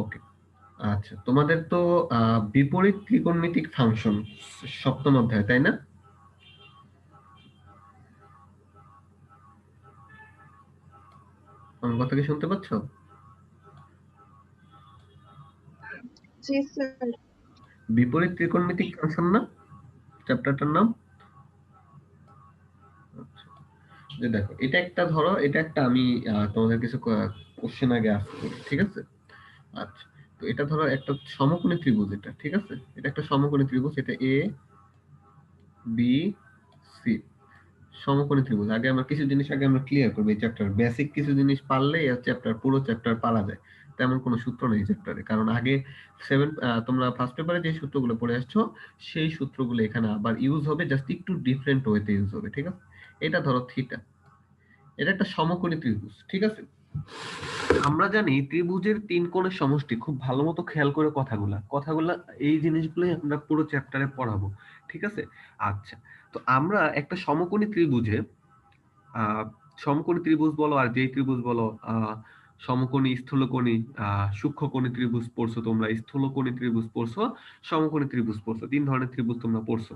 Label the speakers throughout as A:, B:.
A: ওকে আচ্ছা তোমাদের তো বিপরীত ত্রিকোণমিতিক ফাংশন সপ্তম অধ্যায় তাই না? আমার কথা কি শুনতে পাচ্ছ? বিপরীত ত্রিকোণমিতিক ফাংশন না? চ্যাপ্টারটার নাম? আচ্ছা। যে দেখো এটা একটা ধরো এটা একটা আমি তোমাদের কিছু কোশ্চেন আগে আসছি ঠিক আছে? আচ্ছা তো এটা ধরো একটা সমকোণী ত্রিভুজ এটা, ঠিক আছে? এটা একটা সমকোণী ত্রিভুজ, এটা এ বি সি সমকোণী ত্রিভুজ, আগে আমরা কিছু জিনিস আগে আমরা ক্লিয়ার করব এই চ্যাপ্টার বেসিক কিছু জিনিস পারলে এই চ্যাপ্টার পুরো চ্যাপ্টার পারা যায়। তেমন কোনো সূত্র নেই চ্যাপ্টারে কারণ আগে সেভেন তোমরা ফার্স্ট পেপারে যে সূত্রগুলো পড়ে আসছো, সেই সূত্রগুলো এখানে আবার ইউজ হবে জাস্ট একটু ডিফারেন্ট ওয়েতে ইউজ হবে, ঠিক আছে? এটা ধরো থিটা এটা একটা সমকোণী ত্রিভুজ, ঠিক আছে? আমরা জানি ত্রিভুজের তিন কোণের সমষ্টি, খুব ভালো মতো খেয়াল করে কথাগুলা। কথাগুলা, এই জিনিসগুলোই আমরা পুরো চ্যাপ্টারে পড়াবো, ঠিক আছে? আচ্ছা তো আমরা একটা সমকোণী ত্রিভুজে সমকোণী ত্রিভুজ বলো আর যেই ত্রিভুজ বলো সমকোণী স্থূলকোণী সূক্ষ্মকোণী ত্রিভুজ পড়ছো তোমরা, স্থূলকোণী ত্রিভুজ পড়ছো, সমকোণী ত্রিভুজ পড়ছো, তিন ধরনের ত্রিভুজ তোমরা পড়ছো।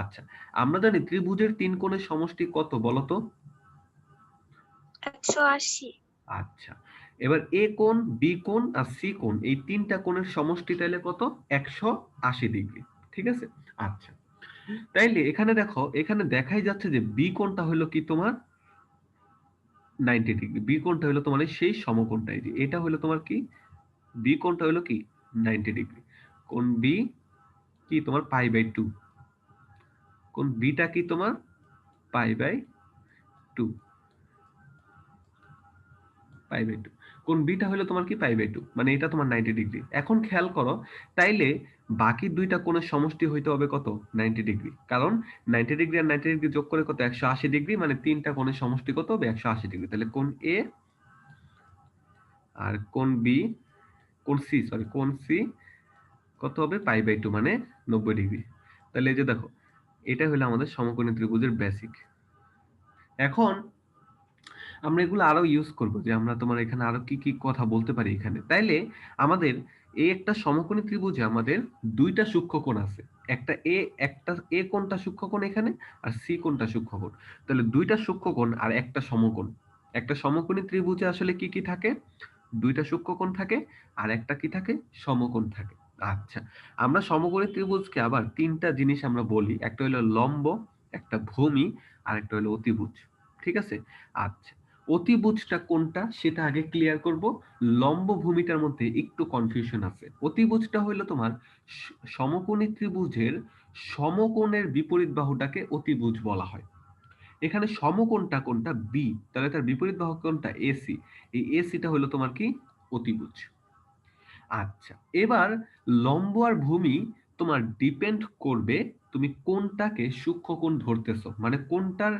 A: আচ্ছা আমরা জানি ত্রিভুজের তিন কোণের সমষ্টি কত বলো তো
B: একশো আশি।
A: আচ্ছা। এবার এ কোণ, বি কোণ আর সি কোণ, এই তিনটা কোণের সমষ্টি তাইলে কত? একশো আশি ডিগ্রি, ঠিক আছে? আচ্ছা। তাইলে এখানে দেখো, এখানে দেখাই যাচ্ছে যে বি কোণটা হলো কি তোমার? Ninety degree. বি কোণটা হলো তোমার সেই সমকোণটা এই যে, এটা হলো তোমার কি? বি কোণটা হলো কি? Ninety degree. কোণ বি কি তোমার? Pi by two. কোণ বিটা কি তোমার? Pi by two. Pi by two কোন বিটা হলো তোমার কি পাই বাই টু মানে এটা তোমার নাইনটি ডিগ্রি এখন খেয়াল করো, তাইলে বাকি দুইটা কোণের সমষ্টি হইতে হবে কত? নাইনটি ডিগ্রি কারণ নাইনটি ডিগ্রি আর নাইনটি ডিগ্রি যোগ করে কত? একশো আশি ডিগ্রি মানে তিনটা কোণের সমষ্টি কত হবে? একশো আশি ডিগ্রি তাহলে কোন এ আর কোন বি কোন সি সরি কোন সি কত হবে? পাই বাই টু মানে নব্বই ডিগ্রি তাহলে এই যে দেখো, এটা হলো আমাদের সমকোণী ত্রিভুজের বেসিক এখন আমরা এগুলো আরও ইউজ করব যে আমরা তোমার এখানে আরও কি কি কথা বলতে পারি এখানে। তাইলে আমাদের এই একটা সমকোণী ত্রিভুজে আমাদের দুইটা সূক্ষ্মকোণ আছে। একটা এ একটা এ কোণটা সূক্ষ্মকোণ এখানে আর সি কোণটা সূক্ষ্মকোণ। তাহলে দুইটা সূক্ষ্মকোণ আর একটা সমকোণ। একটা সমকোণী ত্রিভুজে আসলে কি কি থাকে? দুইটা সূক্ষ্মকোণ থাকে আর একটা কি থাকে? সমকোণ থাকে। আচ্ছা আমরা সমকোণী ত্রিভুজকে আবার তিনটা জিনিস আমরা বলি। একটা হলো লম্ব, একটা ভূমি আর একটা হলো অতিভুজ। ঠিক আছে? আচ্ছা অতিভুজটা কোনটা সেটা আগে ক্লিয়ার করব। লম্ব ভূমিটার মধ্যে একটু কনফিউশন আছে। অতিভুজটা হলো তোমার সমকোণী ত্রিভুজের সমকোণের বিপরীত বাহুটাকে অতিভুজ বলা হয়। এখানে সমকোণটা কোনটা? বি তাহলে তার বিপরীত বাহু কোনটা? এসি এই এসিটা হলো তোমার কি? অতিভুজ। আচ্ছা এবার লম্ব আর ভূমি তোমার ডিপেন্ড করবে তুমি কোনটাকে সূক্ষ্ম কোণ ধরতেছো। মানে কোনটার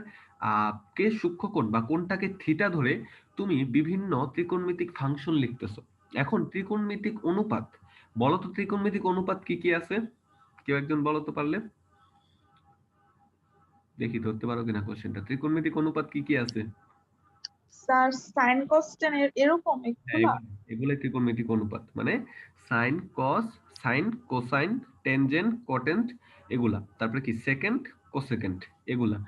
A: কে সূক্ষ্মকোণ বা কোনটাকে থিটা ধরে তুমি বিভিন্ন ত্রিকোণমিতিক ফাংশন লিখতেছো। এখন ত্রিকোণমিতিক অনুপাত বলো তো ত্রিকোণমিতিক অনুপাত কি কি আছে? কেউ একজন বলো তো পারলে? দেখি ধরতে পারো কিনা কোশ্চেনটা ত্রিকোণমিতিক অনুপাত কি কি আছে?
B: স্যার সাইন কস্টেন এরকম
A: হ্যাঁ,
B: এগুলা
A: ত্রিকোণমিতিক অনুপাত। মানে sine cos sine cosine tangent cotangent এগুলা। তারপরে কি? সেকেন্ড কোসেকেন্ড এগুলা।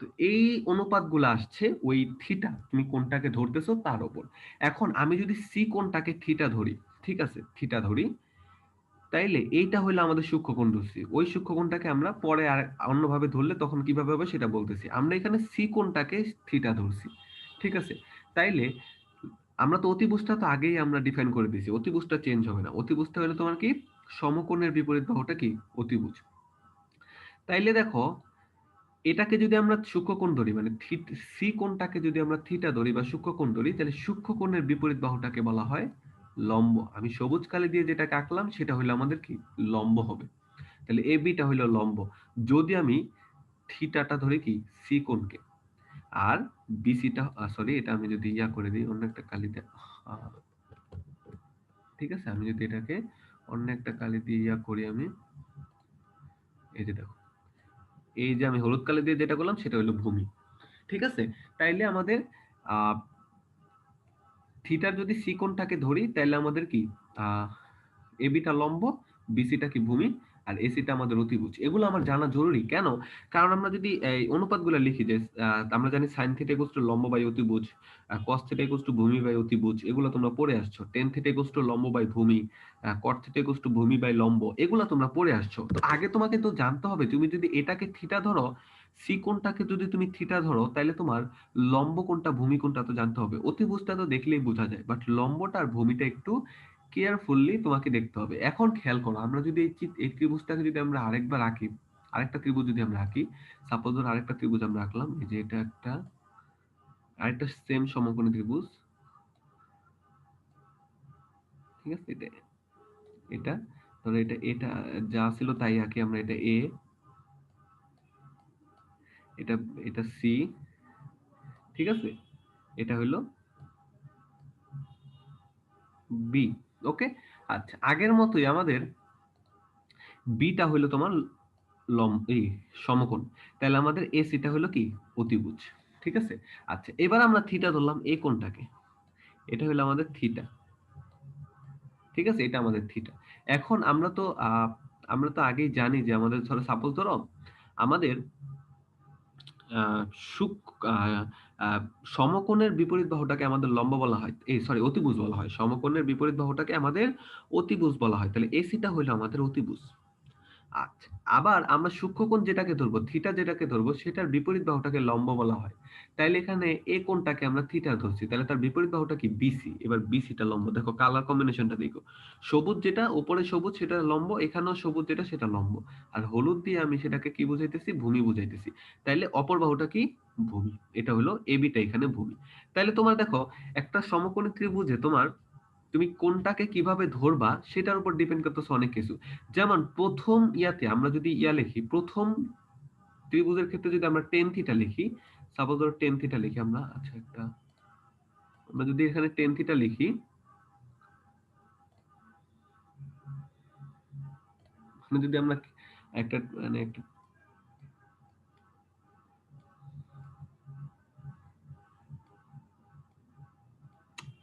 A: তো এই অনুপাতগুলো আসছে ওই থিটা তুমি কোনটাকে ধরতেছো তার উপর এখন আমি যদি সি কোনটাকে থিটা ধরি, ঠিক আছে থিটা ধরি, তাইলে এইটা হলো আমাদের সূক্ষ্মকোণ ধরছি ওই সূক্ষ্মকোণটাকে আমরা পরে আর অন্যভাবে ধরলে তখন কীভাবে হবে সেটা বলতেছি। আমরা এখানে সি কোণটাকে থিটা ধরছি, ঠিক আছে? তাইলে আমরা তো অতিভুজটা তো আগেই আমরা ডিফাইন করে দিয়েছি অতিভুজটা চেঞ্জ হবে না। অতিভুজটা হলো তোমার কি? সমকোণের বিপরীত বাহুটা কি? অতিভুজ। তাইলে দেখো এটাকে যদি আমরা সূক্ষ্মকোণ ধরি মানে সি কোণটাকে যদি আমরা থিটা ধরি বা সূক্ষ্মকোণ ধরি, তাহলে সূক্ষ্মকোণের বিপরীত বাহুটাকে বলা হয় লম্ব। আমি সবুজ কালি দিয়ে যেটাকে আঁকলাম, সেটা হলো আমাদের কি? লম্ব হবে। তাহলে এ বিটা হলো লম্ব। যদি আমি থিটাটা ধরি কি? সি কোণকে আর বিসিটা সরি এটা আমি যদি ইয়া করে দিই, অন্য একটা কালি দিয়ে ঠিক আছে? আমি যদি এটাকে অন্য একটা কালি দিয়ে ইয়া করি আমি, এই যে দেখো। এই যে আমি হলুদ কালি দিয়ে যেটা করলাম, সেটা হলো ভূমি। ঠিক আছে? তাইলে আমাদের থিটার যদি সি ধরি তাহলে আমাদের কি? এবিটা লম্ব বিসিটা কি ভূমি? আর এসিটা আমাদের অতিভুজ। এগুলো আমার জানা জরুরি। কেন? কারণ আমরা যদি এই অনুপাতগুলো লিখি যে আমরা জানি সাইন থিটা ইকুয়ালস টু অতিভুজ কস থিটা ইকুয়ালস টু ভূমি বাই অতিভুজ, এগুলো তোমরা পড়ে আসছো। টেন থিটা ইকুয়ালস টু লম্ব বাই ভূমি কট থিটা ইকুয়ালস টু ভূমি বাই লম্ব, এগুলো তোমরা পড়ে আসছো। তো আগে তোমাকে তো জানতে হবে, তুমি যদি এটাকে থিটা ধরো সি কোণটাকে যদি তুমি থিটা ধরো তাহলে তোমার লম্ব কোনটা, ভূমি কোনটা তো জানতে হবে। অতিভুজটা তো দেখলেই বোঝা যায় বাট লম্বটা আর ভূমিটা একটু কেয়ারফুললি তোমাকে দেখতে হবে। এখন খেয়াল করো, আমরা যদি এই এই ত্রিভুজটাকে যদি আমরা আরেকবার আঁকি, আরেকটা ত্রিভুজ যদি আমরা আঁকি সাপোজ ধর আরেকটা ত্রিভুজ আমরা আঁকলাম, এই যে এটা একটা, আরেকটা সেম সমকোণী ত্রিভুজ, ঠিক আছে? এটা এটা, ধরো এটা এটা যা ছিল তাই আঁকি আমরা, এটা এ এটা এটা সি ঠিক আছে? এটা হলো বি ওকে আচ্ছা আগের মতোই আমাদের বিটা হলো তোমার লম এই সমকোণ। তাহলে আমাদের এসিটা হলো কি? অতিভুজ। ঠিক আছে? আচ্ছা এবার আমরা থিটা ধরলাম এই কোণটাকে। এটা হলো আমাদের থিটা ঠিক আছে? এটা আমাদের থিটা এখন আমরা তো আমরা তো আগেই জানি যে আমাদের ধরো সাপোজ ধরো আমাদের আহ, সমকোণের বিপরীত বাহুটাকে আমাদের লম্ব বলা হয়। এই সরি অতিভুজ বলা হয়। সমকোণের বিপরীত বাহুটাকে আমাদের অতিভুজ বলা হয়। তাহলে এসিটা হলো আমাদের অতিভুজ। আবার আমরা সূক্ষ্মকোণ যেটাকে ধরবো থিটা যেটাকে ধরবো, সেটার বিপরীত বাহুটাকে লম্ব বলা হয়। তাইলে এখানে এ কোণটাকে আমরা থিটা ধরছি। তাহলে তার বিপরীত বাহুটা কি? বিসি এবার বিসিটা লম্ব। দেখো কালার কম্বিনেশনটা দেখো। সবুজ যেটা, উপরে সবুজ, সেটা লম্ব, এখানেও সবুজ যেটা, সেটা লম্ব। আর হলুদ দিয়ে আমি সেটাকে কি বুঝাইতেছি? ভূমি বুঝাইতেছি। তাইলে অপর বাহুটা কি? ভূমি। এটা হলো এবিটা এখানে ভূমি। তাইলে তোমার দেখো, একটা সমকোণী ত্রিভুজে তোমার তুমি কোনটাকে কীভাবে ধরবা সেটার উপর ডিপেন্ড করতেছে অনেক কিছু। যেমন প্রথম ইয়াতে আমরা যদি ইয়া লিখি, প্রথম ত্রিভুজের ক্ষেত্রে যদি আমরা টেন থিটা লিখি সাপোজ ধরো টেন থিটা লিখি আমরা আচ্ছা একটা, আমরা যদি এখানে টেন থিটা লিখি এখানে যদি আমরা একটা মানে একটা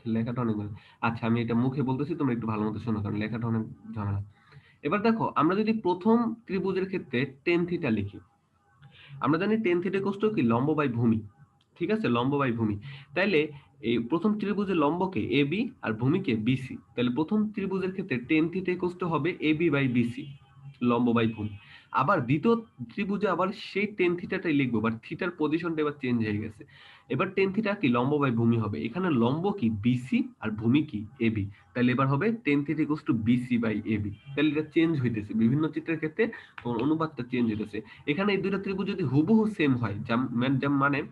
A: লেখাটা অনেক। আচ্ছা আমি এটা মুখে বলতেছি, তোমরা একটু ভালো মতো শোনো, কারণ লেখাটা অনেক ঝামেলা। এবার দেখো, আমরা যদি প্রথম ত্রিভুজের ক্ষেত্রে টেন থিটা লিখি। আমরা জানি টেন থিটা কোষ্ট কি? লম্ব বাই ভূমি। ঠিক আছে? লম্ব বাই ভূমি। তাইলে এই প্রথম ত্রিভুজের লম্বকে এ বি আর ভূমিকে বিসি তাহলে প্রথম ত্রিভুজের ক্ষেত্রে টেন থিটা কোষ্ট হবে এ বি বাই বিসি লম্ব বাই ভূমি। আবার দ্বিতীয় ত্রিভুজে আবার সেই টেন থিটাটাই লিখব বাট থিটার পজিশনটা এবার চেঞ্জ হয়ে গেছে। এবার টেন থিটা কি? লম্ব বাই ভূমি হবে। এখানে লম্ব কি? বিসি আর ভূমি কি? এবি তাহলে এবার হবে tan theta equals to BC by AB তাহলে এটা চেঞ্জ হইতেছে। বিভিন্ন চিত্রের ক্ষেত্রে তোমার অনুপাতটা চেঞ্জ হইতেছে। এখানে এই দুইটা ত্রিভুজ যদি হুবহু সেম হয় যেম- মান-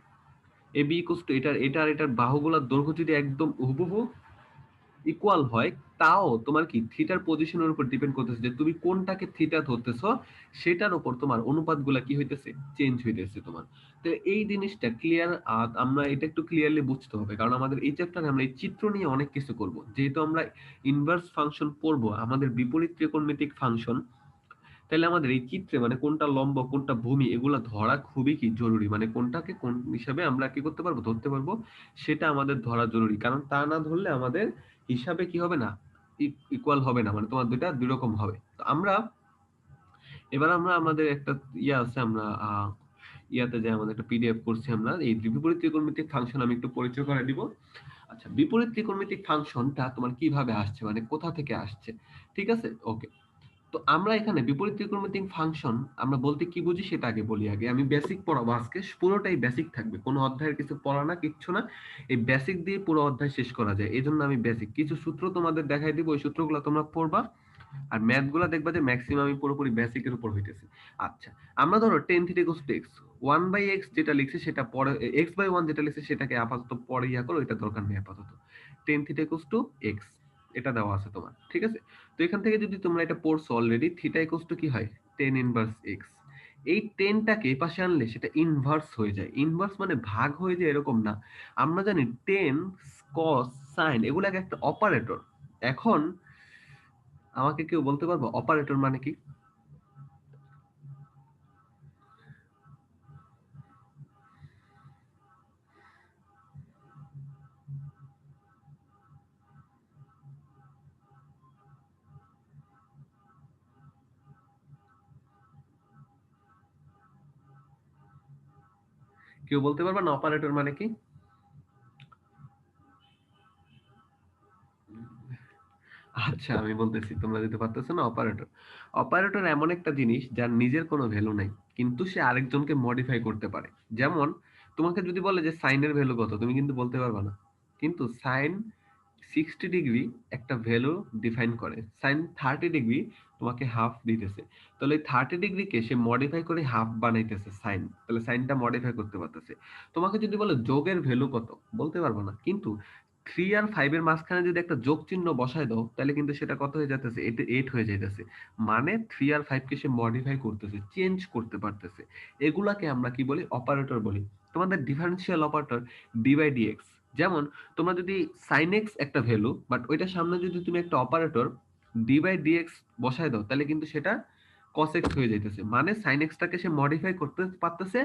A: এবি ইকুয়ালস টু এটার এটার এটার বাহুগুলোর দৈর্ঘ্য যদি একদম হুবহু ইকুয়াল হয়, তাও তোমার কি থিটার পজিশনের উপর ডিপেন্ড করতেছে যে তুমি কোনটাকে থিটা ধরতেছো, সেটার উপর তোমার অনুপাতগুলো কি হইতেছে চেঞ্জ হইতেছে তোমার। তো এই জিনিসটা ক্লিয়ার আমরা এটা একটু ক্লিয়ারলি বুঝতে হবে, কারণ আমাদের এই চ্যাপ্টারে আমরা এই চিত্র নিয়ে অনেক কিছু করব। যেহেতু আমরা ইনভার্স ফাংশন পড়ব, আমাদের বিপরীত ত্রিকোণমিতিক ফাংশন তাহলে আমাদের এই চিত্রে মানে কোনটা লম্ব, কোনটা ভূমি, এগুলা ধরা খুবই কি জরুরি? মানে কোনটাকে কোন হিসাবে আমরা কি করতে পারব, ধরতে পারব? সেটা আমাদের ধরা জরুরি। কারণ তা না ধরলে আমাদের হিসাবে কি হবে না? ইকুয়াল হবে না। মানে তোমার দুইটা দুই রকম হবে। তো আমরা, এবার আমরা আমাদের একটা ইয়ে আছে, আমরা ইয়াতে যে আমাদের একটা পিডিএফ করছি আমরা। এই বিপরীত ত্রিকোণমিতিক ফাংশন আমি একটু পরিচয় করে দিব। আচ্ছা বিপরীত ত্রিকোণমিতিক ফাংশনটা তোমার কীভাবে আসছে? মানে কোথা থেকে আসছে? ঠিক আছে? ওকে তো আমরা এখানে বিপরীত ত্রিকোণমিতিক ফাংশন আমরা বলতে কি বুঝি সেটা আগে বলি আগে। আমি বেসিক পড়াবো আজকে, পুরোটাই বেসিক থাকবে। কোনো অধ্যায়ের কিছু পড়া না, কিচ্ছু না। এই বেসিক দিয়ে পুরো অধ্যায় শেষ করা যায়। এই আমি বেসিক কিছু সূত্র তোমাদের দেখাই দিব, ওই সূত্রগুলো তোমরা পড়বা। আর ম্যাথগুলা দেখবা যে ম্যাক্সিমাম পুরোপুরি বেসিকের উপর হইতেছে। আচ্ছা আমরা ধরো tan theta equals to X one by X যেটা লিখছে সেটা পরে এক্স বাই ওয়ান যেটা লিখছে সেটাকে আপাতত পরে ইয়া করো এটা দরকার নেই আপাতত। Tan theta equals to X এটা দেওয়া আছে তোমার। ঠিক আছে? তো এখান থেকে যদি তোমরা এটা পড়ছো অলরেডি থিটা ইকোস টু কি হয়? টেন ইনভার্স এক্স এই টেনটাকে এই পাশে আনলে সেটা ইনভার্স হয়ে যায়। ইনভার্স মানে ভাগ হয়ে যায় এরকম না। আমরা জানি টেন কস সাইন এগুলো এক একটা অপারেটর এখন আমাকে কেউ বলতে পারব? অপারেটর মানে কি? কেউ বলতে পারবে না? অপারেটর মানে কি? আচ্ছা আমি বলতেছি, তোমরা দিতে পারতেছো না? অপারেটর অপারেটর এমন একটা জিনিস যার নিজের কোনো ভ্যালু নাই, কিন্তু সে আরেকজনকে মডিফাই করতে পারে। যেমন, তোমাকে যদি বলে যে সাইনের ভ্যালু কত, তুমি কিন্তু বলতে পারবে না। কিন্তু সাইন সিক্সটি ডিগ্রি একটা ভ্যালু ডিফাইন করে। সাইন থার্টি ডিগ্রি তোমাকে হাফ দিতেছে। তাহলে থার্টি ডিগ্রিকে সে মডিফাই করে হাফ বানাইতেছে সাইন তাহলে সাইনটা মডিফাই করতে পারতেছে। তোমাকে যদি বলো যোগের ভ্যালু কত, বলতে পারব না। কিন্তু থ্রি আর ফাইভ এর মাঝখানে যদি একটা যোগ চিহ্ন বসায় দাও, তাহলে কিন্তু সেটা কত হয়ে এটা এইট হয়ে যাইতেছে। মানে থ্রি আর ফাইভ কে সে মডিফাই করতেছে চেঞ্জ করতে পারতেছে। এগুলাকে আমরা কি বলি? অপারেটর বলি। তোমাদের differential operator D by DX যেমন, তোমরা যদি সাইন এক্স একটা ভ্যালু বাট ওইটার সামনে যদি তুমি একটা অপারেটর ডি বাই ডিএক্স বসায় দাও, তাহলে কিন্তু সেটা কস এক্স হয়ে যাইতেছে। মানে সাইন এক্সটাকে সে মডিফাই করতে পারতেছে,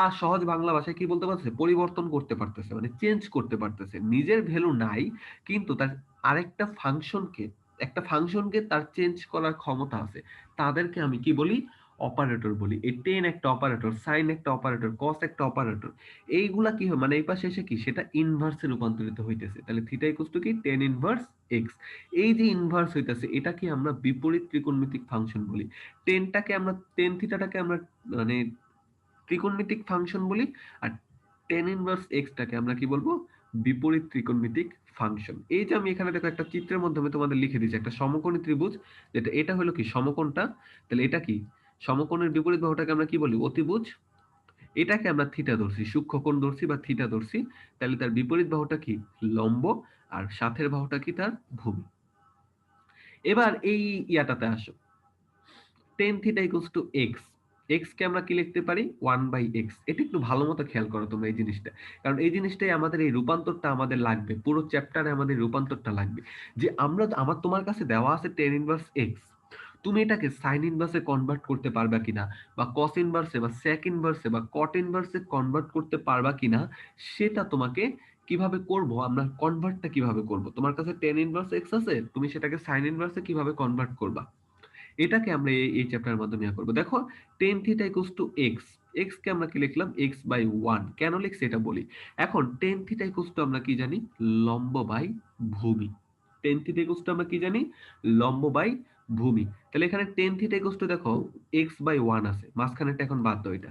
A: আর সহজ বাংলা ভাষায় কি বলতে পারতেছে? পরিবর্তন করতে পারতেছে মানে চেঞ্জ করতে পারতেছে। নিজের ভ্যালু নাই, কিন্তু তার আরেকটা ফাংশনকে একটা ফাংশনকে তার চেঞ্জ করার ক্ষমতা আছে। তাদেরকে আমি কি বলি? অপারেটর বলি এই টেন একটা অপারেটর সাইন একটা অপারেটর কস একটা অপারেটর এইগুলা কি হয় মানে এই পাশে এসে কি, সেটা ইনভার্সে রূপান্তরিত হইতেছে। তাহলে থিটা ইকুয়াল টু কি? টেন ইনভার্স এক্স এই যে ইনভার্স হইতেছে, এটাকে আমরা বিপরীত ত্রিকোণমিতিক ফাংশন বলি। টেনটাকে আমরা টেন থিটাটাকে আমরা মানে ত্রিকোণমিতিক ফাংশন বলি, আর টেন ইনভার্স এক্সটাকে আমরা কি বলব? বিপরীত ত্রিকোণমিতিক ফাংশন এই যে আমি এখানে দেখো একটা চিত্রের মাধ্যমে তোমাদের লিখে দিচ্ছি একটা সমকোণী ত্রিভুজ, যেটা, এটা হলো কি, সমকোণটা, তাহলে এটা কি? সমকোণের বিপরীত বাহুটাকে আমরা কি বলি? অতিভুজ। এটাকে আমরা থিটা ধরছি সূক্ষ্মকোণ ধরছি বা থিটা ধরছি। তাহলে তার বিপরীত বাহুটা কি? লম্ব। আর সাথের বাহুটা কি তার? ভূমি। এবার এই ইয়াটাতে আসো। Tan theta equals to X X কে আমরা কি লিখতে পারি? ওয়ান বাই এক্স এটা একটু ভালো মতো খেয়াল করো তোমরা এই জিনিসটা। কারণ এই জিনিসটাই আমাদের এই রূপান্তরটা আমাদের লাগবে। পুরো চ্যাপ্টারে আমাদের রূপান্তরটা লাগবে। যে আমরা, আমার তোমার কাছে দেওয়া আছে টেন ইনভার্স এক্স তুমি এটাকে সাইন ইনভার্সে কনভার্ট করতে পারবা কিনা বা কস ইনভার্সে বা সেক ইনভার্সে বা কট ইনভার্সে কনভার্ট করতে পারবা কিনা সেটা তোমাকে কীভাবে করব? আমরা কনভার্টটা কীভাবে করব? তোমার কাছে টেন ইনভার্স এক্স আছে, তুমি সেটাকে সাইন ইনভার্সে কীভাবে কনভার্ট করবা? এটাকে আমরা এই চ্যাপ্টারের মাধ্যমে করব। দেখো tan theta equals to X X কে আমরা কি লিখলাম? এক্স বাই ওয়ান কেন লিখছি এটা বলি? এখন টেন থিটা ইকুয়ালস টু আমরা কি জানি? লম্ব বাই ভূমি। টেন থিটা ইকুয়ালস টু আমরা কি জানি? লম্ব বাই ভূমি। তাহলে এখানে টেন থিটা ইকুয়ালস টু দেখো এক্স বাই ওয়ান আছে। মাঝখানেটা এখন বাদ দাও এটা।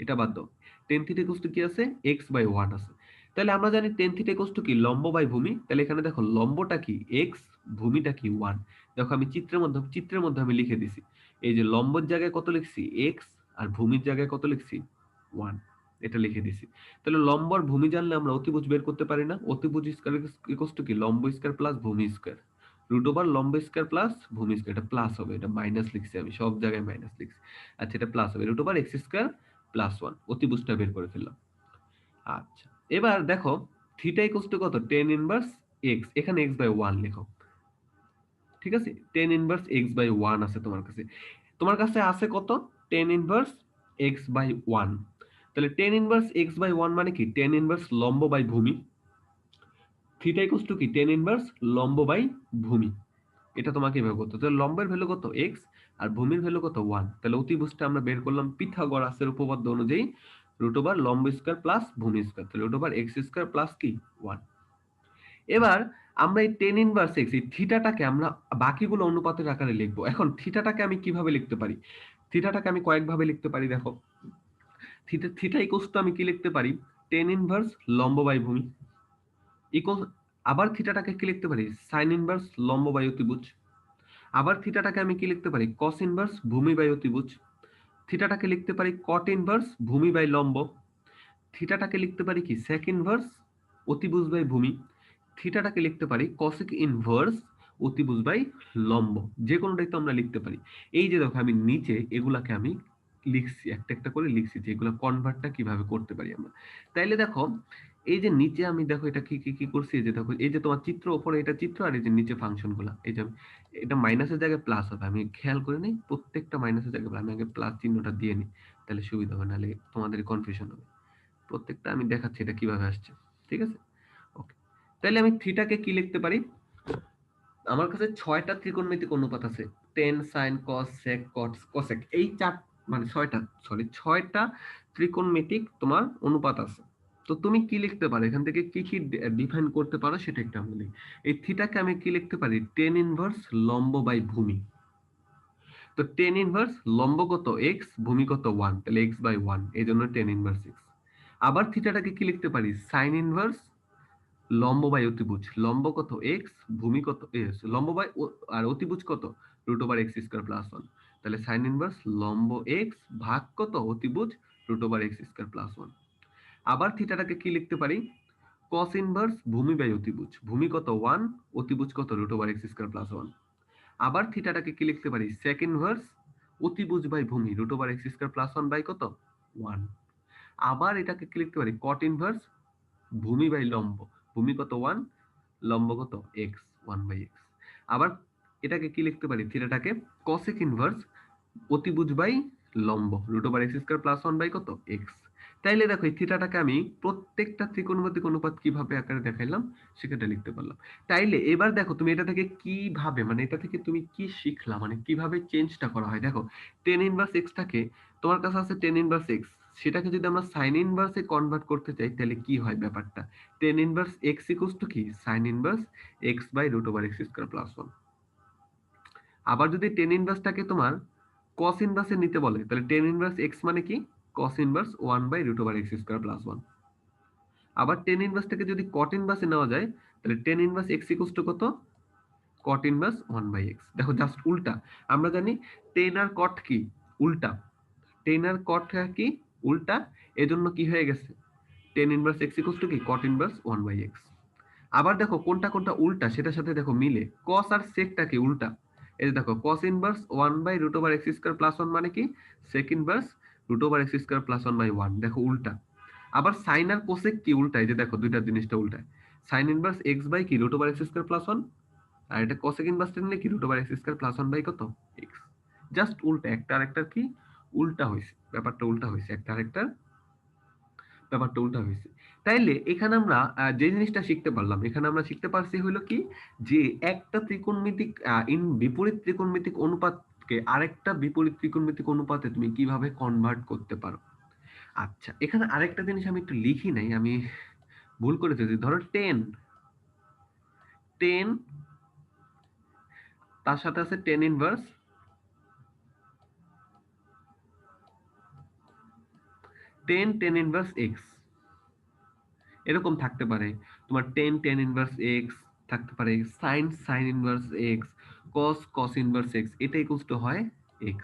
A: এটা বাদ দাও। টেন থিটা ইকুয়ালস টু কি আছে? এক্স বাই ওয়ান আছে। তাহলে আমরা জানি টেন থিটা ইকুয়ালস টু কি? লম্ব বাই ভূমি। তাহলে এখানে দেখো, লম্বটা কি? এক্স ভূমিটা কি? ওয়ান দেখো আমি চিত্রের মধ্যে চিত্রের মধ্যে আমি লিখে দিছি। এই যে লম্বর জায়গায় কত লিখছি? এক্স আর ভূমির জায়গায় কত লিখছি? ওয়ান এটা লিখে দিছি। তাহলে লম্বর ভূমি জানলে আমরা অতিভুজ বের করতে পারি না। অতিভুজ স্কয়ার ইকুয়ালস টু কি? লম্ব স্কয়ার প্লাস ভূমি স্কয়ার রুট ওভার লম্ব স্কয়ার প্লাস ভূমি স্কয়ার এটা প্লাস হবে, এটা মাইনাস লিখছি আমি, সব জায়গায় মাইনাস লিখছি। আচ্ছা এটা প্লাস হবে root over X square plus one অতিভুজটা বের করে ফেললাম। আচ্ছা এবার দেখো থিটা ইকুয়ালস টু কত? টেন ইনভার্স এক্স এখানে এক্স বাই ওয়ান লেখো। ঠিক আছে? Tan inverse X by one আছে তোমার কাছে। তোমার কাছে আছে কত? Tan inverse X by one তাহলে tan inverse X by one মানে কি? টেন ইনভার্স লম্ব বাই ভূমি। থিটা ইকুয়ালস টু কি? টেন ইনভার্স লম্ব বাই ভূমি। এটা তোমাকে এভাবে করতে তাহলে লম্বের ভ্যালু কত? এক্স আর ভূমির ভ্যালু কত? ওয়ান তাহলে অতিভুজটা আমরা বের করলাম পিথাগোরাসের উপপাদ্য অনুযায়ী রুট ওভার লম্ব স্কয়ার প্লাস ভূমি স্কয়ার তাহলে root over X square plus কি? ওয়ান এবার আমরা এই টেন ইনভার্স এক্স এই থিটাটাকে আমরা বাকিগুলো অনুপাতের আকারে লিখব। এখন থিটাটাকে আমি কীভাবে লিখতে পারি? থিটাটাকে আমি কয়েকভাবে লিখতে পারি, দেখো। থিটা থিটা ইকুয়ালস টু আমি কি লিখতে পারি? টেন ইনভার্স লম্ব বাই ভূমি। ইকুয়াল আবার থিটাটাকে কি লিখতে পারি? সাইন ইনভার্স লম্ব বাই অতিভুজ আবার থিটাটাকে আমি কি লিখতে পারি? কস ইনভার্স ভূমি বাই অতিভুজ থিটাটাকে লিখতে পারি কট ইনভার্স ভূমি বাই লম্ব। থিটাটাকে লিখতে পারি কি? সেক ইনভার্স অতিভুজ বাই ভূমি। থিটাটাকে লিখতে পারি কসিক ইনভার্স অতিভুজ বাই লম্ব। যে কোনোটাই তো আমরা লিখতে পারি। এই যে দেখো, আমি নিচে এগুলাকে আমি লিখছি, একটা একটা করে লিখছি যে এগুলো কনভার্টটা কীভাবে করতে পারি আমরা। তাইলে দেখো এই যে নিচে আমি দেখো এটা কি কি কি করছি? যে দেখো, এই যে তোমার চিত্র ওপরে এটা চিত্র আর এই যে নিচে ফাংশনগুলা, এই যে এটা মাইনাসের জায়গায় প্লাস হবে। আমি খেয়াল করে নিই, প্রত্যেকটা মাইনাসের জায়গায় আমি আগে প্লাস চিহ্নটা দিয়ে নিই, তাহলে সুবিধা হবে, নাহলে তোমাদের কনফিউশন হবে। প্রত্যেকটা আমি দেখাচ্ছি এটা কীভাবে আসছে, ঠিক আছে? ওকে তাহলে আমি থিটাকে কি লিখতে পারি? আমার কাছে ছয়টা ত্রিকোণমিতিক অনুপাত আছে tan sine cos sec cot cosec এই চার মানে ছয়টা সরি ছয়টা ত্রিকোণমিতিক তোমার অনুপাত আছে। তো তুমি কি লিখতে পারো? এখান থেকে কি কি ডিফাইন করতে পারো সেটা একটা বলি এই থিটাকে আমি কি লিখতে পারি? টেন ইনভার্স লম্ব বাই ভূমি। তো টেন ইনভার্স লম্ব কত এক্স ভূমি কত ওয়ান তাহলে এক্স বাই ওয়ান এই জন্য টেন ইনভার্স এক্স আবার থিটাটাকে কি লিখতে পারি? সাইন ইনভার্স লম্ব বাই অতিভুজ। লম্ব কত এক্স ভূমি কত লম্ব বাই আর অতিভুজ কত? Root over X square plus one তাহলে সাইন ইনভার্স লম্ব এক্স ভাগ কত অতিভুজ root over X square plus one আবার থিটাটাকে কি লিখতে পারি? কস ইনভার্স ভূমি বাই অতিভুজ। ভূমি কত ওয়ান অতিভুজ কত root over X square plus one আবার থিটাটাকে কি লিখতে পারি? সেক ইনভার্স অতিভুজ বাই ভূমি root over X square plus one by কত? ওয়ান আবার এটাকে কি লিখতে পারি? কট ইনভার্স ভূমি বাই লম্ব। ভূমি কত ওয়ান লম্ব কত এক্স ওয়ান বাই এক্স আবার এটাকে কি লিখতে পারি? থিটাটাকে কসেক ইনভার্স অতিভুজ বাই লম্ব root over X square plus one by কত? এক্স তাইলে দেখো এই থিটাটাকে আমি প্রত্যেকটা ত্রিকোণমিতিক অনুপাত কীভাবে আকারে দেখাইলাম সেটা লিখতে পারলাম। তাইলে এবার দেখো তুমি এটা থেকে কীভাবে মানে এটা থেকে তুমি কি শিখলা মানে কীভাবে চেঞ্জটা করা হয়? দেখো টেন ইনভার্স এক্সটাকে তোমার কাছে আছে টেন ইনভার্স এক্স সেটাকে যদি আমরা সাইন ইনভার্সে কনভার্ট করতে চাই তাহলে কি হয় ব্যাপারটা? টেন ইনভার্স এক্স কি? Sine inverse x by root over x square plus one আবার যদি টেন ইনভার্সটাকে তোমার কস ইনভার্সে নিতে বলে, তাহলে টেন ইনভার্স এক্স মানে কি? Cos inverse 1 by root over x square plus 1 আবার tan ইনভার্সটাকে যদি cot ইনভার্সে নেওয়া যায়, তাহলে tan inverse x equals to কত? cot inverse 1 by x. দেখো জাস্ট উল্টা। আমরা জানি tan আর cot কি? উল্টা। tan আর cot কি? উল্টা। এজন্য কি হয়ে গেছে? tan inverse x equals to কি? cot inverse 1 by x. আবার দেখো কোনটা কোনটা উল্টা, সেটার সাথে দেখো মিলে। cos আর secটা কি? উল্টা। এই দেখো, cos inverse 1 by root over x square plus 1 মানে কি? sec inverse root over x square দেখো উল্টা। আবার আর কি যে দেখো দুইটা জিনিসটা ইনভার্স বাই কি? আর এটা ইনভার্স কি? বাই কত? জাস্ট উল্টা একটা আরেকটার কি? উল্টা ব্যাপারটা উল্টা হয়েছে, একটা আরেকটার ব্যাপারটা উল্টা হয়েছে। তাইলে এখানে আমরা যে জিনিসটা শিখতে পারলাম, এখানে আমরা শিখতে পারছি হলো কি? যে একটা ত্রিকোণমিতিক বিপরীত ত্রিকোণমিতিক অনুপাত কে? আরেকটা বিপরীত ত্রিকোণমিতিক অনুপাতে তুমি কীভাবে কনভার্ট করতে পারো? আচ্ছা এখানে আরেকটা জিনিস আমি একটু লিখি নাই, আমি ভুল করে দিয়েছি। ধরো টেন টেন তার সাথে আছে tan inverse tan tan inverse x এরকম থাকতে পারে। তোমার টেন টেন ইনভার্স এক্স থাকতে পারে। Sine sine inverse x cos cos inverse x, এটা ইকুয়ালস টু হয় x.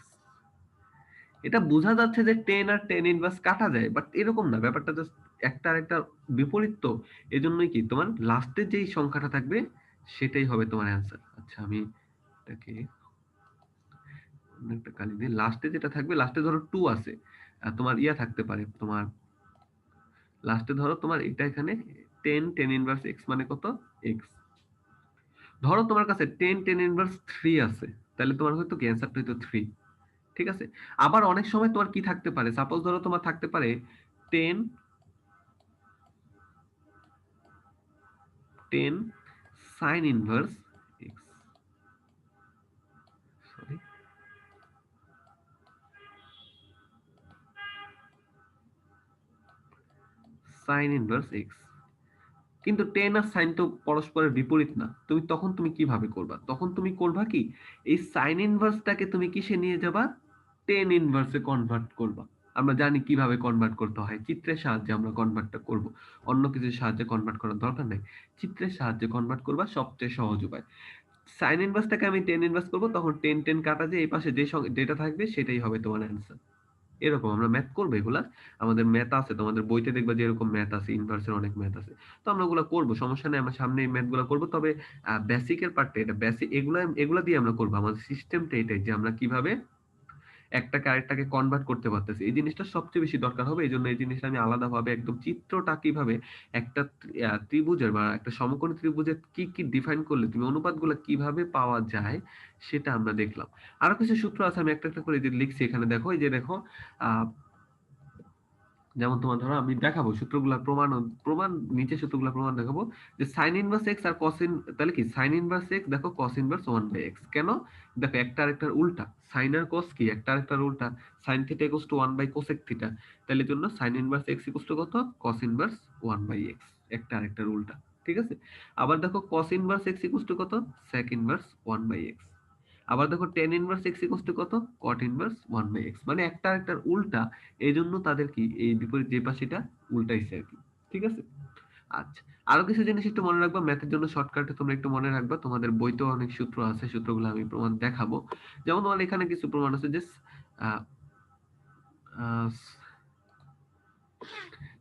A: এটা বোঝা যাচ্ছে যে 10 আর 10 ইনভার্স কাটা যায় বাট এরকম না, ব্যাপারটা জাস্ট একটা আর একটা বিপরীত তো, এজন্যই কি তোমার লাস্টে যেই সংখ্যাটা থাকবে, সেটাই হবে তোমার অ্যান্সার আচ্ছা আমি এটাকে একটা কালি দিই লাস্টে যেটা থাকবে লাস্টে ধরো 2 আছে আর তোমার ইয়া থাকতে পারে, তোমার লাস্টে ধরো তোমার এটা এখানে 10 10 ইনভার্স x মানে কত? x. ধরো তোমার কাছে টেন টেন ইনভার্স থ্রি আছে, তাহলে তোমার হয়তো কি অ্যান্সারটা হয়তো থ্রি ঠিক আছে? আবার অনেক সময় তোমার কি থাকতে পারে? সাপোজ ধরো তোমার থাকতে পারে tan tan sine inverse x sorry sine inverse x কিন্তু টেন আর সাইন তো পরস্পরের বিপরীত না। তুমি তখন তুমি কীভাবে করবা? তখন তুমি করবা কি? এই সাইন ইনভার্সটাকে তুমি কিসে নিয়ে যাবা? টেন ইনভার্সে কনভার্ট করবা। আমরা জানি কীভাবে কনভার্ট করতে হয়। চিত্রের সাহায্যে আমরা কনভার্টটা করব। অন্য কিছুর সাহায্যে কনভার্ট করার দরকার নেই। চিত্রের সাহায্যে কনভার্ট করবা সবচেয়ে সহজ উপায়। সাইন ইনভার্সটাকে আমি টেন ইনভার্স করব, তখন টেন টেন কাটা যে এই পাশে যে যেটা থাকবে সেটাই হবে তোমার অ্যান্সার এরকম আমরা ম্যাথ করব এগুলা। আমাদের ম্যাথ আছে তোমাদের বইতে দেখবা যে এরকম ম্যাথ আছে ইনভার্সের অনেক ম্যাথ আছে। তো আমরা ওগুলো করব, সমস্যা নেই, আমরা সামনে এই ম্যাথগুলো করব। তবে বেসিকের পার্টটা এটা বেসিক এগুলা এগুলা দিয়ে আমরা করব। আমাদের সিস্টেমটা এটাই যে আমরা কীভাবে একটাকে আরেকটাকে কনভার্ট করতে পারতেছি। এই জিনিসটা সবচেয়ে বেশি দরকার হবে। এই জন্য এই জিনিসটা আমি আলাদাভাবে একদম চিত্রটা কীভাবে একটা ত্রিভুজের বা একটা সমকোণী ত্রিভুজের কি কি ডিফাইন করলে তুমি অনুপাতগুলো কীভাবে পাওয়া যায় সেটা আমরা দেখলাম। আরও কিছু সূত্র আছে, আমি একটা একটা করে যে লিখছি এখানে। দেখো, এই যে দেখো আহ যেমন তোমার ধরো আমি দেখাবো সূত্রগুলা প্রমাণ প্রমাণ নিচে সূত্রগুলা প্রমাণ দেখাবো যে সাইন ইনভার্স এক্স আর কস ইন তাহলে কি? সাইন ইনভার্স এক্স দেখো cos inverse one by x কেন? দেখো একটা আরেকটার উল্টা সাইন আর কস কি? একটা আরেকটার উল্টা sine theta equals to one by cosec theta তাহলে জন্য sine inverse x equals to কত? Cos inverse one by x একটা আরেকটার উল্টা, ঠিক আছে? আবার দেখো cos inverse x equals to কত? Sec inverse one by x আবার দেখো tan inverse x equals to কত? Cot inverse one by x মানে একটা আরেকটার উল্টা এই জন্য তাদের কি, এই বিপরীত যে পাশেটা উল্টাইছে আর কি। ঠিক আছে? আচ্ছা আরও কিছু জিনিস একটু মনে রাখবা ম্যাথের জন্য শর্টকাটে তোমরা একটু মনে রাখবা। তোমাদের বইতেও অনেক সূত্র আছে, সূত্রগুলো আমি প্রমাণ দেখাবো। যেমন তোমার এখানে কিছু প্রমাণ আছে যে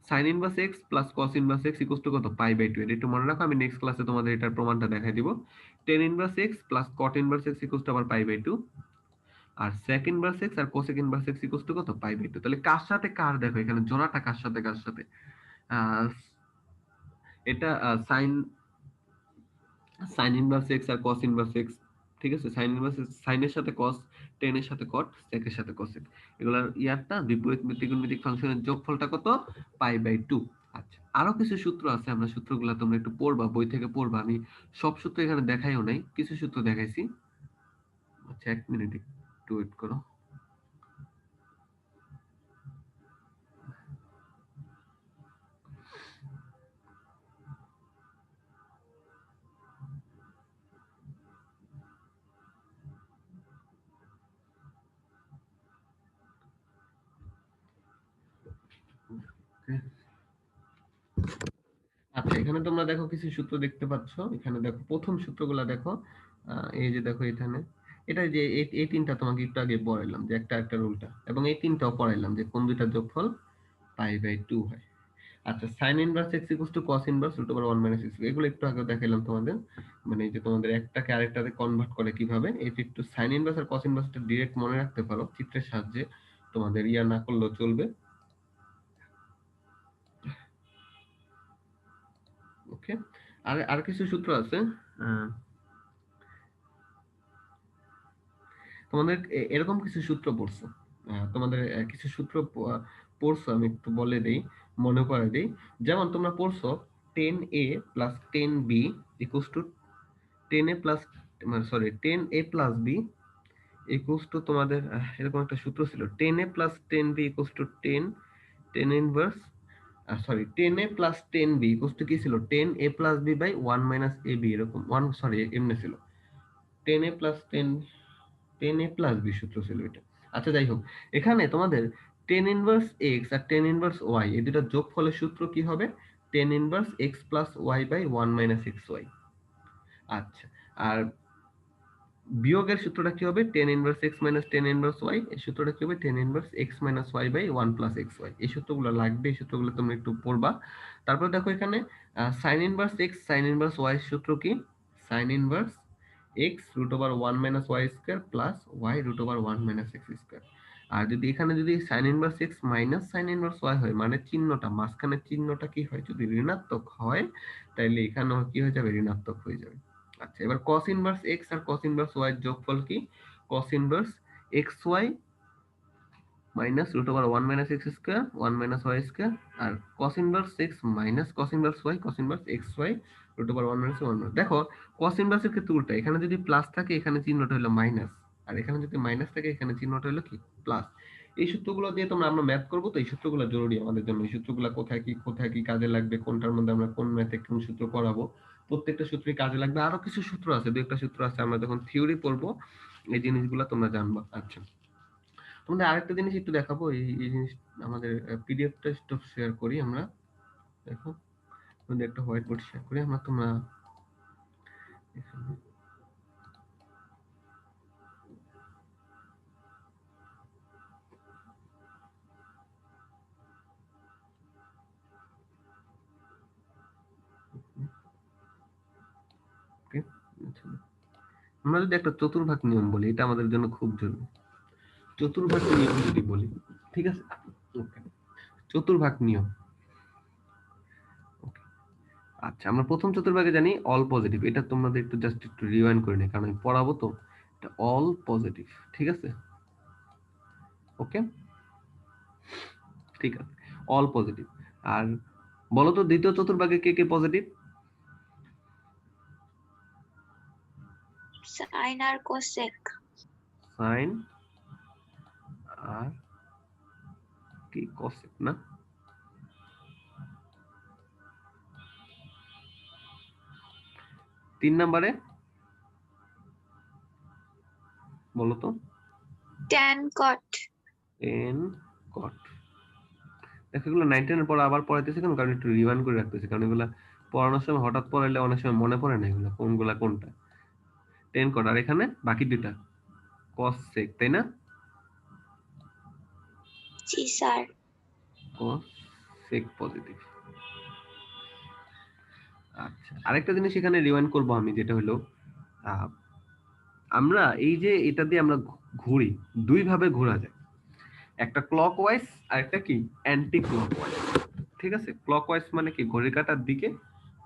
A: sine inverse x plus cos inverse x equal to কত? পাই বাই টু এটা একটু মনে রাখো, আমি নেক্সট ক্লাসে তোমাদের এটার প্রমাণটা দেখাই দিব। Tan inverse x plus cot inverse x equal to আবার পাই বাই টু আর sec inverse x R cosec inverse x equal to কত? পাই বাই টু তাহলে কার সাথে কার দেখো? এখানে জোড়াটা কার সাথে কার সাথে? এটা সাইন সাইন ইনভার্স এক্স আর কস ইনভার্স এক্স ঠিক আছে? সাইন ইনভার্স সাইনের সাথে কস টেনের সাথে কট সেকের সাথে কোসেক এগুলার ইয়ারটা বিপরীত ত্রিকোণমিতিক ফাংশনের যোগফলটা কত? পাই বাই টু আচ্ছা আরও কিছু সূত্র আছে, আমরা সূত্রগুলো তোমরা একটু পড়বা, বই থেকে পড়বা, আমি সব সূত্র এখানে দেখাইও নাই, কিছু সূত্র দেখাইছি। আচ্ছা এক মিনিট একটু ওয়েট করো। আচ্ছা এখানে তোমরা দেখো কিছু সূত্র দেখতে পাচ্ছ। এখানে দেখো, প্রথম সূত্রগুলা দেখো এই যে দেখো এখানে। এটা যে এই তিনটা তোমাকে একটু আগে পড়াইলাম যে একটা একটা উল্টা এবং এই তিনটাও পড়াইলাম যে কোন দুইটার যোগফল পাই বাই টু হয়। আচ্ছা sine inverse x equals to cos inverse root over 1 minus x এগুলো একটু আগে দেখাইলাম তোমাদের। মানে যে তোমাদের একটাকে আরেকটাতে কনভার্ট করে কীভাবে? এই একটু সাইন ইনভার্স আর কস ইনভার্সটা ডাইরেক্ট মনে রাখতে পারো, চিত্রের সাহায্যে তোমাদের ইয়া না করলেও চলবে। আর আর কিছু সূত্র আছে? তোমাদের এরকম কিছু সূত্র পড়ছো। তোমাদের কিছু সূত্র পড়ছো, আমি একটু বলে দেই, মনে করে দিই। যেমন তোমরা পড়ছো, tan A plus tan B equals to tan A plus মানে sorry tan A plus B equals to তোমাদের এরকম একটা সূত্র ছিল। Tan A plus tan B equals to tan tan inverse sorry tan A plus tan B equals to কি ছিল? Tan A plus B by one minus A B এরকম one sorry এমনি ছিল। Tan A plus tan tan A plus B সূত্র ছিল এটা। আচ্ছা যাই হোক, এখানে তোমাদের টেন ইনভার্স এক্স আর টেন ইনভার্স ওয়াই এই দুটা যোগ যোগফলের সূত্র কি হবে? Tan inverse x plus y by one minus x y আচ্ছা আর বিয়োগের সূত্রটা কি হবে? Tan inverse x minus tan inverse y এই সূত্রটা কি হবে? Tan inverse x minus y by one plus x y এই সূত্রগুলো লাগবে, এই সূত্রগুলো তোমরা একটু পড়বা। তারপর দেখো এখানে sine inverse x sine inverse y সূত্র কি? Sine inverse x root over one minus y square plus y root over one minus x square আর যদি এখানে যদি sine inverse x minus sine inverse y হয় মানে চিহ্নটা মাঝখানে চিহ্নটা কি হয়? যদি ঋণাত্মক হয় তাহলে এখানেও কি হয়ে যাবে? ঋণাত্মক হয়ে যাবে। আচ্ছা এবার cos ইনভার্স x আর cos ইনভার্স y এর যোগফল কি? cos inverse xy minus root over one minus x square আর cos inverse x minus cos inverse y cos inverse x y root দেখো, cos ইনভার্সের ক্ষেত্রে উল্টা, এখানে যদি প্লাস থাকে, এখানে চিহ্নটা হলো মাইনাস আর এখানে যদি মাইনাস থাকে, এখানে চিহ্নটা হলো কি? প্লাস এই সূত্রগুলো দিয়ে তোমরা, আমরা ম্যাথ করব তো, এই সূত্রগুলো জরুরি আমাদের জন্য, এই সূত্রগুলো কোথায় কি কোথায় কি কাজে লাগবে, কোনটার মধ্যে আমরা কোন ম্যাথে কোন সূত্র করাবো প্রত্যেকটা সূত্রে কাজে লাগবে। আরও কিছু সূত্র আছে, দু একটা সূত্র আছে, আমরা যখন থিওরি পড়ব, এই জিনিসগুলো তোমরা জানবা। আচ্ছা। তোমাদের আরেকটা জিনিস একটু দেখাবো, এই এই জিনিস আমাদের পিডিএফটা স্টপ শেয়ার করি আমরা। দেখো, তোমাদের একটা হোয়াইট বোর্ড শেয়ার করি, আমরা তোমরা আমরা যদি একটা চতুর্ভাগ নিয়ম বলি, এটা আমাদের জন্য খুব জরুরি। চতুর্ভাগ নিয়ম যদি বলি, ঠিক আছে? চতুর্ভাগ নিয়ম। আচ্ছা আমরা প্রথম চতুর্ভাগে জানি অল পজিটিভ এটা তোমাদের একটু জাস্ট একটু রিওয়াইন্ড করে নিই, কারণ আমি পড়াবো তো। এটা অল পজিটিভ ঠিক আছে? ওকে ঠিক আছে। অল পজিটিভ আর বলো তো, দ্বিতীয় চতুর্ভাগে কে কে পজিটিভ
C: সাইন আর কোসেক।
A: সাইন আর কি কসেক না? তিন নম্বরে? বলো তো।
C: ট্যান কট
A: এন কট দেখো এগুলো নাইন টেনের পর আবার পড়াইতেছে কেন? কারণ একটু রিভাইন করে রাখতেছে। কারণ এগুলা পড়ানোর সময় হঠাৎ পড়াইলে অনেক সময় মনে পড়ে না এগুলো কোনগুলা কোনটা? টেন কট। আর এখানে বাকি দুইটা। কস সেক তাই না?
C: জি স্যার।
A: cos sec পজিটিভ আচ্ছা আরেকটা জিনিস এখানে রিওয়াইন্ড করব আমি যেটা হলো আমরা এই যে এটা দিয়ে আমরা ঘুরি দুই ভাবে ঘোরা যায়। একটা ক্লক ওয়াইজ আর একটা কি? অ্যান্টি ক্লক ওয়াইজ ঠিক আছে? ক্লক ওয়াইজ মানে কি? ঘড়ির কাঁটার দিকে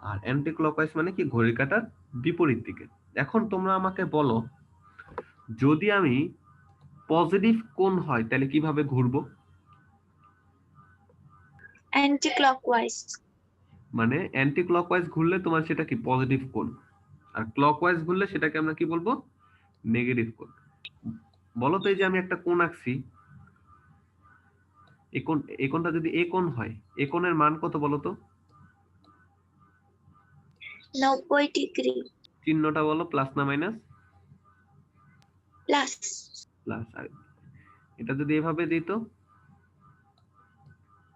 A: আর অ্যান্টি ক্লক ওয়াইজ মানে কি? ঘড়ির কাঁটার বিপরীত দিকে। এখন তোমরা আমাকে বলো যদি আমি পজিটিভ কোন হয় তাহলে কীভাবে ঘুরবো?
C: অ্যান্টি ক্লকওয়াইজ
A: মানে অ্যান্টি ক্লকওয়াইজ ঘুরলে তোমার সেটা কি? পজিটিভ কোণ। আর ক্লকওয়াইজ ঘুরলে সেটাকে আমরা কি বলব? নেগেটিভ কোণ। বলো তো এই যে আমি একটা কোণ আঁকছি এই কোণ এই কোণটা যদি এ কোণ হয় এ কোণের মান কত বলো তো?
C: নব্বই ডিগ্রি।
A: চিহ্নটা বলো প্লাস না মাইনাস
C: প্লাস
A: প্লাস আর। এটা যদি এভাবে দিত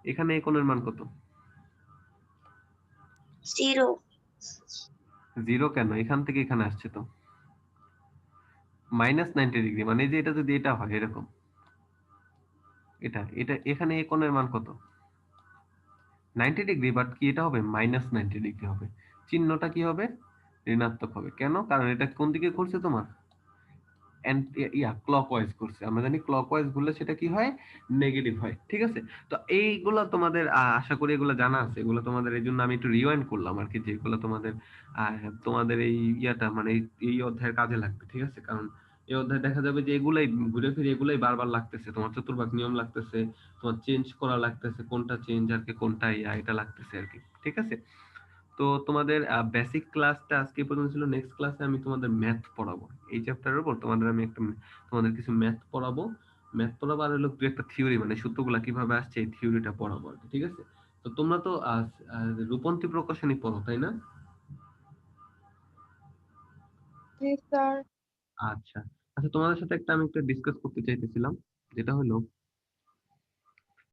A: এখানে এ কোণের মান কত?
C: জিরো
A: জিরো কেন? এখান থেকে এখানে আসছে তো। মাইনাস নাইনটি ডিগ্রি মানে যে এটা যদি এটা হয় এরকম। এটা এটা এখানে এই কোণের মান কত? নাইনটি ডিগ্রি বাট কি এটা হবে? মাইনাস নাইনটি ডিগ্রি হবে। চিহ্নটা কি হবে? ঋণাত্মক হবে। কেন? কারণ এটা কোন দিকে ঘুরছে তোমার? ইয়া ক্লকওয়াইজ আমরা জানি ক্লকওয়াইজ ঘুরলে সেটা কি হয়? নেগেটিভ হয়। ঠিক আছে? তো এইগুলো তোমাদের আশা করি এগুলো জানা আছে। এগুলো তোমাদের এই জন্য আমি একটু রিওয়াইন্ড করলাম আর কি যেগুলো তোমাদের তোমাদের এই ইয়াটা মানে এই অধ্যায়ের কাজে লাগবে। ঠিক আছে? কারণ এই অধ্যায়ে দেখা যাবে যে এগুলাই, ঘুরে ফিরে এগুলাই বারবার লাগতেছে। তোমার চতুর্ভাগ নিয়ম লাগতেছে, তোমার চেঞ্জ করা লাগতেছে, কোনটা চেঞ্জ আর কি, কোনটা, ইয়া, এটা লাগতেছে আর কি। ঠিক আছে? তো তোমাদের বেসিক ক্লাসটা আজকে পর্যন্ত ছিল নেক্সট ক্লাসে আমি তোমাদের ম্যাথ পড়াবো। এই চ্যাপ্টারের উপর তোমাদের আমি একটা তোমাদের কিছু ম্যাথ পড়াবো। ম্যাথ পড়াবো আর হলো দু একটা থিওরি মানে সূত্রগুলা কীভাবে আসছে এই থিওরিটা পড়াবো আর ঠিক আছে? তো তোমরা তো রূপন্তী প্রকাশনী পড়ো তাই না? আচ্ছা। আচ্ছা তোমাদের সাথে একটা আমি একটা ডিসকাস করতে চাইতেছিলাম যেটা হলো